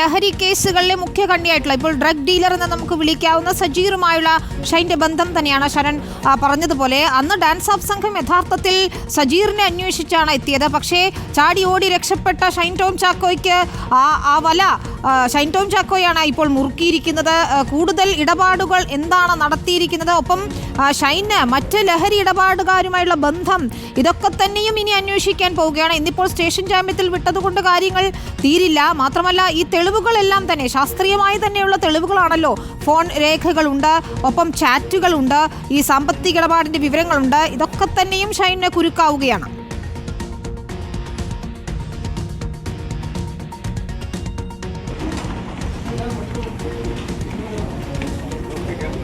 ലഹരി കേസുകളിലെ മുഖ്യ കണ്ണിയായിട്ടുള്ള ഇപ്പോൾ ഡ്രഗ് ഡീലർ എന്ന് നമുക്ക് വിളിക്കാവുന്ന സജീറുമായുള്ള ഷൈന്റെ ബന്ധം തന്നെയാണ് ശരൺ പറഞ്ഞതുപോലെ. അന്ന് ഡാൻസ് ഓഫ് സംഘം യഥാർത്ഥത്തിൽ സജീറിനെ അന്വേഷിച്ചാണ് എത്തിയത്. പക്ഷേ ചാടി ഓടി രക്ഷപ്പെട്ട ഷൈൻ ടോം ചാക്കോയ്ക്ക് ആ ആ വല ഷൈൻ ടോം ചാക്കോയാണ് ഇപ്പോൾ മുറുക്കിയിരിക്കുന്നത്. കൂടുതൽ ഇടപാടുകൾ എന്താണ് നടത്തിയിരിക്കുന്നത്? ഒപ്പം ഷൈന് മറ്റ് ലഹരി ഇടപാടുകാരുമായുള്ള ബന്ധം ഇതൊക്കെ തന്നെയും ഇനി അന്വേഷിക്കാൻ പോവുകയാണ്. ഇന്നിപ്പോൾ സ്റ്റേഷൻ ജാമ്യത്തിൽ വിട്ടതുകൊണ്ട് കാര്യങ്ങൾ തീരില്ല. മാത്രമല്ല ഈ തെളിവുകളെല്ലാം തന്നെ ശാസ്ത്രീയമായി തന്നെയുള്ള തെളിവുകളാണല്ലോ. ഫോൺ രേഖകളുണ്ട് ഒപ്പം ചാറ്റുകളുണ്ട് ഈ സാമ്പത്തിക ഇടപാടിന്റെ വിവരങ്ങളുണ്ട്. ഇതൊക്കെ തന്നെയും ഷൈനിനെ കുരുക്കാവുകയാണ്.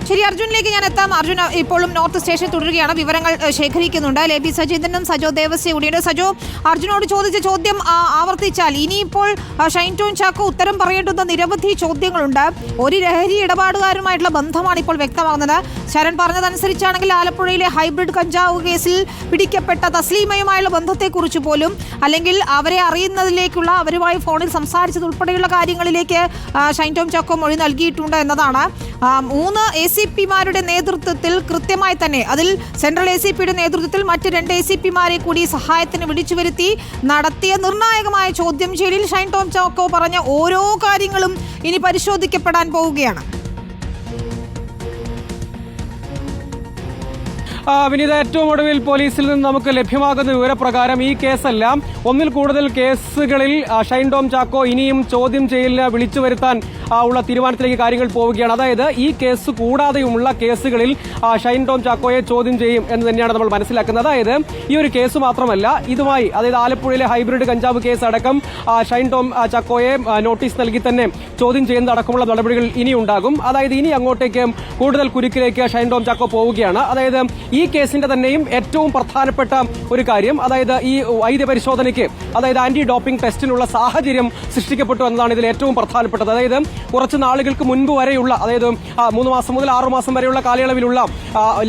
ശരി അർജുനിലേക്ക് ഞാൻ എത്താം. അർജുൻ ഇപ്പോഴും നോർത്ത് സ്റ്റേഷൻ തുടരുകയാണ്. വിവരങ്ങൾ ശേഖരിക്കുന്നുണ്ട്. ശേഖരിക്കുന്നുണ്ട് പി സജീന്ദ്രനും സജോ ദേവസ്യ കൂടിയുണ്ട്. സജോ അർജുനോട് ചോദിച്ച ചോദ്യം ആവർത്തിച്ചാൽ. ഇനിയിപ്പോൾ ഷൈൻ ടോൺ ചാക്കോ ഉത്തരം പറയേണ്ടുന്ന നിരവധി ചോദ്യങ്ങളുണ്ട്. ഒരു ലഹരി ഇടപാടുകാരുമായിട്ടുള്ള ബന്ധമാണ് ഇപ്പോൾ വ്യക്തമാകുന്നത്. ശരൺ പറഞ്ഞതനുസരിച്ചാണെങ്കിൽ ആലപ്പുഴയിലെ ഹൈബ്രിഡ് കഞ്ചാവ് കേസിൽ പിടിക്കപ്പെട്ട തസ്ലീമയുമായുള്ള ബന്ധത്തെക്കുറിച്ച് പോലും അല്ലെങ്കിൽ അവരെ അറിയുന്നതിലേക്കുള്ള അവരുമായി ഫോണിൽ സംസാരിച്ചത് ഉൾപ്പെടെയുള്ള കാര്യങ്ങളിലേക്ക് ഷൈൻ ടോം ചാക്കോ മൊഴി നൽകിയിട്ടുണ്ട് എന്നതാണ്. മൂന്ന് എ സി പിമാരുടെ നേതൃത്വത്തിൽ കൃത്യമായി തന്നെ അതിൽ സെൻട്രൽ എ സി പിയുടെ നേതൃത്വത്തിൽ മറ്റ് രണ്ട് എ സി പിമാരെ കൂടി സഹായത്തിന് വിളിച്ചു വരുത്തി നടത്തിയ നിർണായകമായ ചോദ്യം ചെയ്യലിൽ ഷൈൻ ടോം ചോക്കോ പറഞ്ഞ ഓരോ കാര്യങ്ങളും ഇനി പരിശോധിക്കപ്പെടാൻ പോവുകയാണ്. വിനീത ഏറ്റവും ഒടുവിൽ പോലീസിൽ നിന്ന് നമുക്ക് ലഭ്യമാകുന്ന വിവരപ്രകാരം ഈ കേസെല്ലാം ഒന്നിൽ കൂടുതൽ കേസുകളിൽ ഷൈൻ ടോം ചാക്കോ ഇനിയും ചോദ്യം ചെയ്യലിന് വിളിച്ചു വരുത്താൻ ഉള്ള തീരുമാനത്തിലേക്ക് കാര്യങ്ങൾ പോവുകയാണ്. അതായത് ഈ കേസ് കൂടാതെയുമുള്ള കേസുകളിൽ ഷൈൻ ടോം ചാക്കോയെ ചോദ്യം ചെയ്യും എന്ന് തന്നെയാണ് നമ്മൾ മനസ്സിലാക്കുന്നത്. അതായത് ഈ ഒരു കേസ് മാത്രമല്ല ഇതുമായി അതായത് ആലപ്പുഴയിലെ ഹൈബ്രിഡ് കഞ്ചാവ് കേസ് അടക്കം ഷൈൻ ടോം ചാക്കോയെ നോട്ടീസ് നൽകി തന്നെ ചോദ്യം ചെയ്യുന്നത് അടക്കമുള്ള നടപടികൾ ഇനി ഉണ്ടാകും അതായത് ഇനി അങ്ങോട്ടേക്ക് കൂടുതൽ കുരുക്കിലേക്ക് ഷൈൻ ടോം ചാക്കോ പോവുകയാണ്. അതായത് ഈ കേസിന്റെ തന്നെയും ഏറ്റവും പ്രധാനപ്പെട്ട ഒരു കാര്യം അതായത് ഈ വൈദ്യ പരിശോധനയ്ക്ക് അതായത് ആന്റി ഡോപ്പിംഗ് ടെസ്റ്റിനുള്ള സാഹചര്യം സൃഷ്ടിക്കപ്പെട്ടു എന്നതാണ് ഇതിൽ ഏറ്റവും പ്രധാനപ്പെട്ടത്. അതായത് കുറച്ച് നാളുകൾക്ക് മുൻപ് വരെയുള്ള അതായത് മൂന്ന് മാസം മുതൽ ആറു മാസം വരെയുള്ള കാലയളവിലുള്ള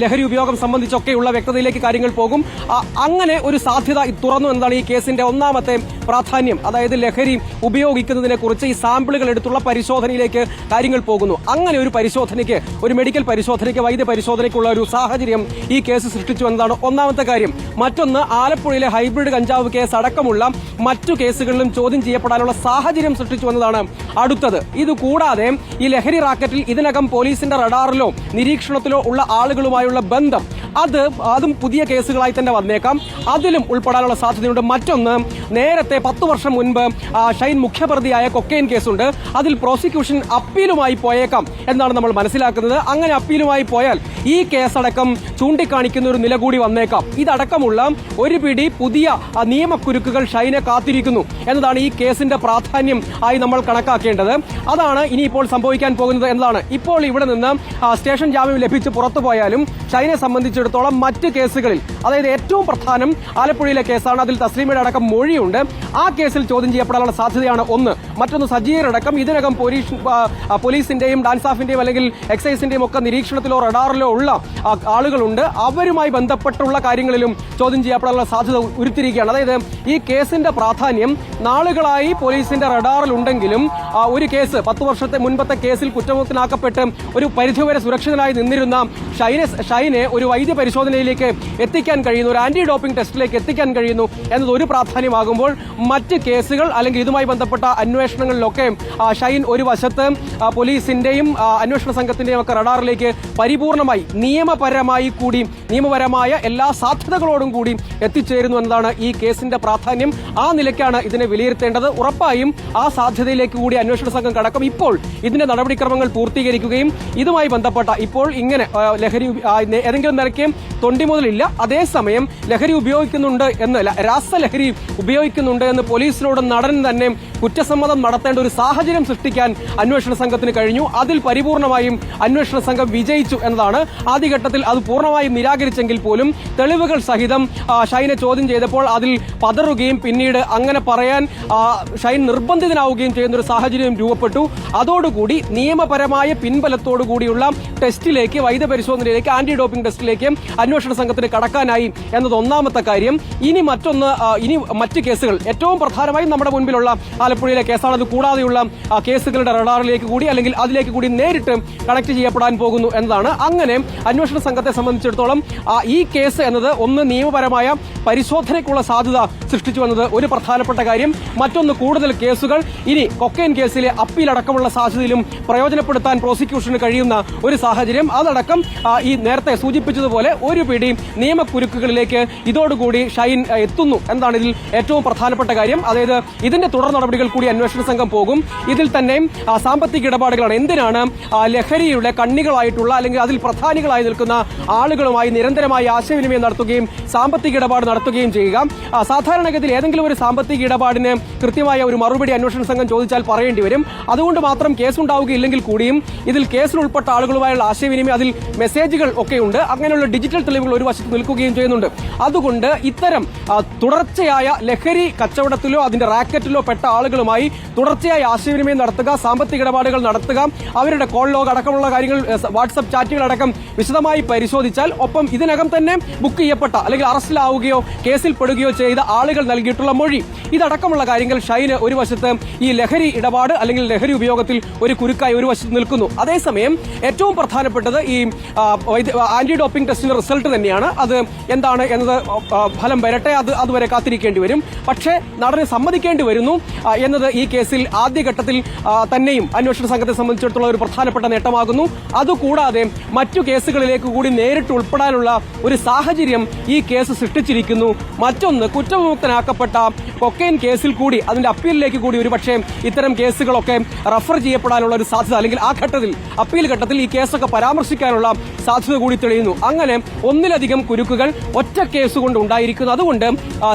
ലഹരി ഉപയോഗം സംബന്ധിച്ചൊക്കെയുള്ള വ്യക്തതയിലേക്ക് കാര്യങ്ങൾ പോകും. അങ്ങനെ ഒരു സാധ്യത തുറന്നു എന്നതാണ് ഈ കേസിന്റെ ഒന്നാമത്തെ പ്രാധാന്യം. അതായത് ലഹരി ഉപയോഗിക്കുന്നതിനെ കുറിച്ച് ഈ സാമ്പിളുകൾ എടുത്തുള്ള പരിശോധനയിലേക്ക് കാര്യങ്ങൾ പോകുന്നു. അങ്ങനെ ഒരു പരിശോധനയ്ക്ക് ഒരു മെഡിക്കൽ പരിശോധനയ്ക്ക് വൈദ്യ പരിശോധനയ്ക്കുള്ള ഒരു സാഹചര്യം ഈ കേസ് സൃഷ്ടിച്ചു എന്നതാണ് ഒന്നാമത്തെ കാര്യം. മറ്റൊന്ന് ആലപ്പുഴയിലെ ഹൈബ്രിഡ് കഞ്ചാവ് കേസ് അടക്കമുള്ള മറ്റു കേസുകളിലും ചോദ്യം ചെയ്യപ്പെടാനുള്ള സാഹചര്യം സൃഷ്ടിച്ചു എന്നതാണ് അടുത്തത്. ഇത് കൂടാതെ ഈ ലഹരി റാക്കറ്റിൽ ഇതിനകം പോലീസിന്റെ റഡാറിലോ നിരീക്ഷണത്തിലോ ഉള്ള ആളുകളുമായുള്ള ബന്ധം അത് അതും പുതിയ കേസുകളായി തന്നെ വന്നേക്കാം. അതിലും ഉൾപ്പെടാനുള്ള സാധ്യതയുണ്ട്. മറ്റൊന്ന് നേരത്തെ പത്ത് വർഷം മുൻപ് ഷൈൻ മുഖ്യപ്രതിയായ കൊക്കെയിൻ കേസുണ്ട്. അതിൽ പ്രോസിക്യൂഷൻ അപ്പീലുമായി പോയേക്കാം എന്നാണ് നമ്മൾ മനസ്സിലാക്കുന്നത്. അങ്ങനെ അപ്പീലുമായി പോയാൽ ഈ കേസടക്കം ചൂണ്ടിക്കാണിക്കുന്ന ഒരു നില കൂടി വന്നേക്കാം. ഇതടക്കമുള്ള ഒരു പിടി പുതിയ നിയമക്കുരുക്കുകൾ ഷൈനെ കാത്തിരിക്കുന്നു എന്നതാണ് ഈ കേസിന്റെ പ്രാധാന്യം ആയി നമ്മൾ കണക്കാക്കേണ്ടത്. അതാണ് ഇനിയിപ്പോൾ സംഭവിക്കാൻ പോകുന്നത് എന്നതാണ്. ഇപ്പോൾ ഇവിടെ നിന്ന് സ്റ്റേഷൻ ജാമ്യം ലഭിച്ച് പുറത്തു പോയാലും ഷൈനെ സംബന്ധിച്ചിടത്തോളം മറ്റ് കേസുകളിൽ അതായത് ഏറ്റവും പ്രധാനം ആലപ്പുഴയിലെ കേസാണ്. അതിൽ തസ്ലീമയുടെ അടക്കം മൊഴിയുണ്ട്. ആ കേസിൽ ചോദ്യം ചെയ്യപ്പെടാനുള്ള സാധ്യതയാണ് ഒന്ന്. മറ്റൊന്ന് സജീവരടക്കം ഇതിനകം പോലീസ് പോലീസിന്റെയും ഡാൻസ് പോലീസിന്റെയും അല്ലെങ്കിൽ എക്സൈസിന്റെയും ഒക്കെ നിരീക്ഷണത്തിലോ റഡാറിലോ ഉള്ള ആളുകളുണ്ട്. അവരുമായി ബന്ധപ്പെട്ടുള്ള കാര്യങ്ങളിലും ചോദ്യം ചെയ്യപ്പെടാനുള്ള സാധ്യത ഉരുത്തിരിക്കുകയാണ്. അതായത് ഈ കേസിന്റെ പ്രാധാന്യം നാളുകളായി പോലീസിന്റെ റഡാറിൽ ഉണ്ടെങ്കിലും ഒരു കേസ് പത്ത് വർഷത്തെ മുൻപത്തെ കേസിൽ കുറ്റമുക്തനാക്കപ്പെട്ട് ഒരു പരിധിവരെ സുരക്ഷിതനായി നിന്നിരുന്ന ഷൈനെ ഷൈനെ ഒരു വൈദ്യ പരിശോധനയിലേക്ക് എത്തിക്കാൻ കഴിയുന്നു. ഒരു ആന്റി ഡോപ്പിംഗ് ടെസ്റ്റിലേക്ക് എത്തിക്കാൻ കഴിയുന്നു എന്നത് ഒരു പ്രാധാന്യമാകുമ്പോൾ മറ്റ് കേസുകൾ അല്ലെങ്കിൽ ഇതുമായി ബന്ധപ്പെട്ട അന്വേഷണങ്ങളിലൊക്കെ ഷൈൻ ഒരു വശത്ത് പോലീസിന്റെയും അന്വേഷണ സംഘത്തിന്റെയും ഒക്കെ റഡാറിലേക്ക് പരിപൂർണമായി നിയമപരമായി കൂടി നിയമപരമായ എല്ലാ സാധ്യതകളോടും കൂടി എത്തിച്ചേരുന്നു എന്നതാണ് ഈ കേസിന്റെ പ്രാധാന്യം. ആ നിലയ്ക്കാണ് ഇതിനെ വിലയിരുത്തേണ്ടത്. ഉറപ്പായും ആ സാധ്യതയിലേക്ക് കൂടി അന്വേഷണ സംഘം കടക്കും. ഇപ്പോൾ ഇതിന്റെ നടപടിക്രമങ്ങൾ പൂർത്തീകരിക്കുകയും ഇതുമായി ബന്ധപ്പെട്ട ഇപ്പോൾ ഇങ്ങനെ ലഹരി ഏതെങ്കിലും നിലയ്ക്ക് തൊണ്ടി മുതലില്ല. അതേസമയം ലഹരി ഉപയോഗിക്കുന്നുണ്ട് എന്ന് ല- രാസലഹരി ഉപയോഗിക്കുന്നുണ്ട് എന്ന് പോലീസിനോട് നടൻ തന്നെ കുറ്റസമ്മതം നടത്തേണ്ട ഒരു സാഹചര്യം സൃഷ്ടിക്കാൻ അന്വേഷണ സംഘത്തിന് കഴിഞ്ഞു. അതിൽ പരിപൂർണമായും അന്വേഷണ സംഘം വിജയിച്ചു എന്നതാണ്. ആദ്യഘട്ടത്തിൽ അത് പൂർണമായും നിരാകരിച്ചെങ്കിൽ പോലും തെളിവുകൾ സഹിതം ഷൈനെ ചോദ്യം ചെയ്തപ്പോൾ അതിൽ പതറുകയും പിന്നീട് അങ്ങനെ പറയാൻ ഷൈൻ നിർബന്ധിതനാവുകയും ചെയ്യുന്ന ഒരു സാഹചര്യം രൂപപ്പെട്ടു. അതോടുകൂടി നിയമപരമായ പിൻബലത്തോടു കൂടിയുള്ള ടെസ്റ്റിലേക്ക് വൈദ്യ പരിശോധനയിലേക്ക് ആന്റി ഡോപ്പിംഗ് ടെസ്റ്റിലേക്ക് അന്വേഷണ സംഘത്തിന് കടക്കാനായി എന്നത് ഒന്നാമത്തെ കാര്യം. ഇനി മറ്റൊന്ന് ഇനി മറ്റ് കേസുകൾ. ഏറ്റവും പ്രധാനമായും നമ്മുടെ മുൻപിലുള്ള ആ ആലപ്പുഴയിലെ കേസാണ്. അത് കൂടാതെയുള്ള കേസുകളുടെ റഡാറിലേക്ക് കൂടി അല്ലെങ്കിൽ അതിലേക്ക് കൂടി നേരിട്ട് കണക്ട് ചെയ്യപ്പെടാൻ പോകുന്നു എന്നതാണ്. അങ്ങനെ അന്വേഷണ സംഘത്തെ സംബന്ധിച്ചിടത്തോളം ഈ കേസ് എന്നത് ഒന്ന് നിയമപരമായ പരിശോധനയ്ക്കുള്ള സാധ്യത സൃഷ്ടിച്ചു വന്നത് ഒരു പ്രധാനപ്പെട്ട കാര്യം. മറ്റൊന്ന് കൂടുതൽ കേസുകൾ. ഇനി കൊക്കൈൻ കേസിലെ അപ്പീൽ അടക്കമുള്ള സാധ്യതയിലും പ്രയോജനപ്പെടുത്താൻ പ്രോസിക്യൂഷന് കഴിയുന്ന ഒരു സാഹചര്യം. അതടക്കം ഈ നേരത്തെ സൂചിപ്പിച്ചതുപോലെ ഒരു പിടി നിയമക്കുരുക്കുകളിലേക്ക് ഇതോടുകൂടി ഷൈൻ എത്തുന്നു. എന്നാണ് ഇതിൽ ഏറ്റവും പ്രധാനപ്പെട്ട കാര്യം? അതായത് ഇതിന്റെ തുടർ നടപടികൾ കൂടി അന്വേഷണ സംഘം പോകും. ഇതിൽ തന്നെ സാമ്പത്തിക ഇടപാടുകളാണ്. എന്തിനാണ് ലഹരിയുടെ കണ്ണികളായിട്ടുള്ള അല്ലെങ്കിൽ അതിൽ പ്രധാനികളായി നിൽക്കുന്ന ആളുകളുമായി നിരന്തരമായി ആശയവിനിമയം നടത്തുകയും സാമ്പത്തിക ഇടപാട് നടത്തുകയും ചെയ്യുക. സാധാരണഗതിയിൽ ഏതെങ്കിലും ഒരു സാമ്പത്തിക ഇടപാടിന് കൃത്യമായ ഒരു മറുപടി അന്വേഷണ സംഘം ചോദിച്ചാൽ പറയേണ്ടി വരും. അതുകൊണ്ട് മാത്രം കേസ് കേസുണ്ടാവുകയില്ലെങ്കിൽ കൂടിയും ഇതിൽ കേസിൽ ഉൾപ്പെട്ട ആളുകളുമായുള്ള ആശയവിനിമയം അതിൽ മെസ്സേജുകൾ ഒക്കെ ഉണ്ട്. അങ്ങനെയുള്ള ഡിജിറ്റൽ തെളിവുകൾ ഒരു വശത്ത് നിൽക്കുകയും ചെയ്യുന്നുണ്ട്. അതുകൊണ്ട് ഇത്തരം തുടർച്ചയായ ലഹരി കച്ചവടത്തിലോ അതിന്റെ റാക്കറ്റിലോ പെട്ട ആളുകളുമായി തുടർച്ചയായി ആശയവിനിമയം നടത്തുക സാമ്പത്തിക ഇടപാടുകൾ നടത്തുക അവരുടെ കോൾ ലോഗ് അടക്കമുള്ള കാര്യങ്ങൾ വാട്സപ്പ് ചാറ്റുകൾ അടക്കം വിശദമായി പരിശോധിച്ചാൽ ഒപ്പം ഇതിനകം തന്നെ ബുക്ക് ചെയ്യപ്പെട്ട അല്ലെങ്കിൽ അറസ്റ്റിലാവുകയോ കേസിൽ പെടുകയോ ചെയ്ത ആളുകൾ നൽകിയിട്ടുള്ള മൊഴി. ഇതടക്കമുള്ള കാര്യങ്ങൾ ഷൈന് ഒരു വശത്ത് ഈ ലഹരി ഇടപാട് അല്ലെങ്കിൽ ലഹരി ഉപയോഗത്തിൽ ഒരു കുരുക്കായി ഒരു വശത്ത് നിൽക്കുന്നു. അതേസമയം ഏറ്റവും പ്രധാനപ്പെട്ടത് ഈ ആന്റി ഡോപ്പിംഗ് ടെസ്റ്റിന്റെ റിസൾട്ട് തന്നെയാണ്. അത് എന്താണ് എന്നത് ഫലം വരട്ടെ അത് അതുവരെ കാത്തിരിക്കേണ്ടി വരും. പക്ഷേ നടന് സമ്മതിക്കേണ്ടി വരുന്നു. എന്നത് ഈ കേസിൽ ആദ്യഘട്ടത്തിൽ തന്നെയും അന്വേഷണ സംഘത്തെ സംബന്ധിച്ചിടത്തോളം ഒരു പ്രധാനപ്പെട്ട നേട്ടമാകുന്നു. അതുകൂടാതെ മറ്റു കേസുകളിലേക്ക് കൂടി നേരിട്ട് ഉൾപ്പെടാനുള്ള ഒരു സാഹചര്യം ഈ കേസ് സൃഷ്ടിച്ചിരിക്കുന്നു. മറ്റൊന്ന് കുറ്റവിമുക്തനാക്കപ്പെട്ട കൊക്കൈൻ കേസിൽ കൂടി അതിന്റെ അപ്പീലിലേക്ക് കൂടി ഒരുപക്ഷെ ഇത്തരം കേസുകളൊക്കെ റഫർ ചെയ്യപ്പെടാനുള്ള ഒരു സാധ്യത അല്ലെങ്കിൽ ആ ഘട്ടത്തിൽ അപ്പീൽ ഘട്ടത്തിൽ ഈ കേസൊക്കെ പരാമർശിക്കാനുള്ള സാധ്യത കൂടി തെളിയുന്നു. അങ്ങനെ ഒന്നിലധികം കുരുക്കുകൾ ഒറ്റ കേസ് കൊണ്ട് ഉണ്ടായിരിക്കുന്നു. അതുകൊണ്ട്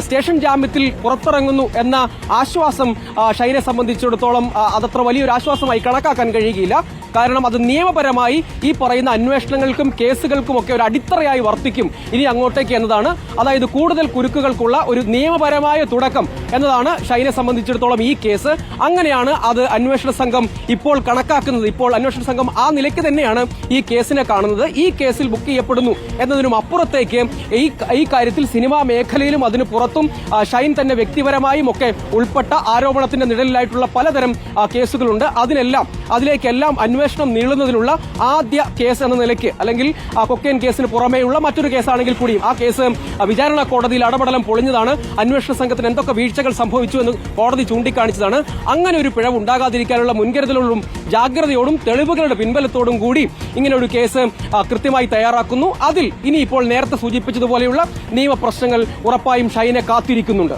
സ്റ്റേഷൻ ജാമ്യത്തിൽ പുറത്തിറങ്ങുന്നു എന്ന ആശ്വാസം ഷൈനെ സംബന്ധിച്ചിടത്തോളം അതത്ര വലിയൊരു ആശ്വാസമായി കണക്കാക്കാൻ കഴിയുകയില്ല. കാരണം അത് നിയമപരമായി ഈ പറയുന്ന അന്വേഷണങ്ങൾക്കും കേസുകൾക്കും ഒക്കെ ഒരു അടിത്തറയായി വർത്തിക്കും. ഇനി അങ്ങോട്ടേക്ക് എന്നതാണ്. അതായത് കൂടുതൽ കുരുക്കുകൾക്കുള്ള ഒരു നിയമപരമായ തുടക്കം എന്നതാണ് ഷൈനെ സംബന്ധിച്ചിടത്തോളം ഈ കേസ്. അങ്ങനെയാണ് അത് അന്വേഷണ സംഘം ഇപ്പോൾ കണക്കാക്കുന്നത്. ഇപ്പോൾ അന്വേഷണ സംഘം ആ നിലയ്ക്ക് തന്നെയാണ് ഈ കേസിനെ കാണുന്നത്. ഈ കേസിൽ ബുക്ക് ചെയ്യപ്പെടുന്നു എന്നതിനും അപ്പുറത്തേക്ക് ഈ ഈ കാര്യത്തിൽ സിനിമാ മേഖലയിലും അതിന് പുറത്തും ഷൈൻ തന്നെ വ്യക്തിപരമായും ഒക്കെ ഉൾപ്പെട്ട ആരോപണത്തിന്റെ നിഴലിലായിട്ടുള്ള പലതരം കേസുകളുണ്ട്. അതിനെല്ലാം അതിലേക്കെല്ലാം അന്വേഷണം നീളുന്നതിനുള്ള ആദ്യ കേസ് എന്ന നിലയ്ക്ക് അല്ലെങ്കിൽ ആ കൊക്കൈൻ കേസിന് പുറമേയുള്ള മറ്റൊരു കേസാണെങ്കിൽ കൂടിയും ആ കേസ് വിചാരണ കോടതിയിൽ അടപടലം പൊളിഞ്ഞതാണ്. അന്വേഷണ സംഘത്തിന് എന്തൊക്കെ വീഴ്ചകൾ സംഭവിച്ചു എന്ന് കോടതി ചൂണ്ടിക്കാണിച്ചതാണ്. അങ്ങനെ ഒരു പിഴവ് ഉണ്ടാകാതിരിക്കാനുള്ള മുൻകരുതലുകളും ജാഗ്രതയോടും തെളിവുകളുടെ പിൻബലത്തോടും കൂടി ഇങ്ങനെ ഒരു കേസ് കൃത്യമായി തയ്യാറാക്കുന്നു. അതിൽ ഇനി ഇപ്പോൾ നേരത്തെ സൂചിപ്പിച്ചതുപോലെയുള്ള നിയമപ്രശ്നങ്ങൾ ഉറപ്പായും ഷൈനെ കാത്തിരിക്കുന്നുണ്ട്.